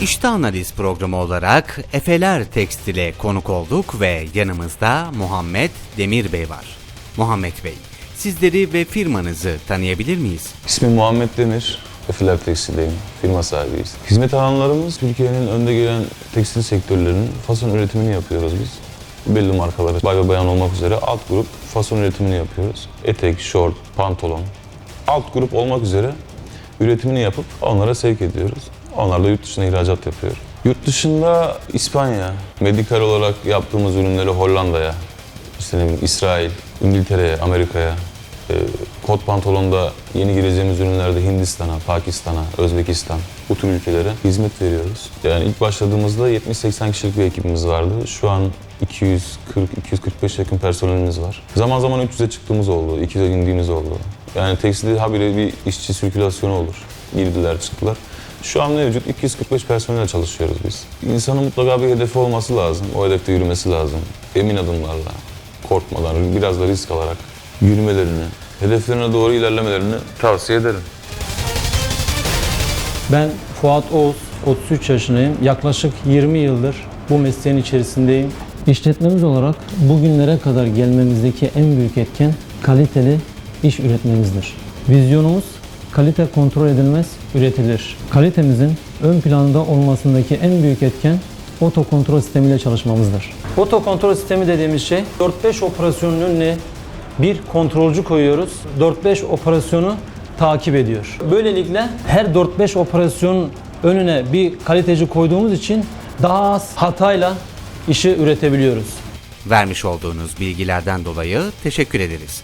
İşte Analiz programı olarak Efeler Tekstil'e konuk olduk ve yanımızda Muhammed Demir Bey var. Muhammed Bey, sizleri ve firmanızı tanıyabilir miyiz? İsmim Muhammed Demir. Efiler Tekstil'deyim. Firma sahibiyiz. Hizmet alanlarımız Türkiye'nin önde gelen tekstil sektörlerinin fason üretimini yapıyoruz biz. Belli markaları, bay ve bayan olmak üzere alt grup fason üretimini yapıyoruz. Etek, şort, pantolon. Alt grup olmak üzere üretimini yapıp onlara sevk ediyoruz. Onlar da yurt dışına ihracat yapıyor. Yurt dışında İspanya, medikal olarak yaptığımız ürünleri Hollanda'ya, işte ne bileyim İsrail, İngiltere'ye, Amerika'ya, e, kot pantolonda yeni gireceğimiz ürünlerde Hindistan'a, Pakistan'a, Özbekistan bu tür ülkelere hizmet veriyoruz. Yani ilk başladığımızda 70-80 kişilik bir ekibimiz vardı. Şu an 240-245 yakın personelimiz var. Zaman zaman 300'e çıktığımız oldu, 200'e indiğimiz oldu. Yani tekstilde habire bir işçi sirkülasyonu olur. Girdiler çıktılar. Şu an mevcut 245 personelle çalışıyoruz biz. İnsanın mutlaka bir hedefi olması lazım. O hedefte yürümesi lazım. Emin adımlarla, korkmadan, biraz da risk alarak yürümelerini, hedeflerine doğru ilerlemelerini tavsiye ederim. Ben Fuat Oğuz, 33 yaşındayım. Yaklaşık 20 yıldır bu mesleğin içerisindeyim. İşletmemiz olarak bugünlere kadar gelmemizdeki en büyük etken kaliteli iş üretmemizdir. Vizyonumuz kalite kontrol edilmez, üretilir. Kalitemizin ön planda olmasındaki en büyük etken oto kontrol sistemiyle çalışmamızdır. Oto kontrol sistemi dediğimiz şey 4-5 operasyonun önüne bir kontrolcü koyuyoruz. 4-5 operasyonu takip ediyor. Böylelikle her 4-5 operasyonun önüne bir kaliteci koyduğumuz için daha az hatayla işi üretebiliyoruz. Vermiş olduğunuz bilgilerden dolayı teşekkür ederiz.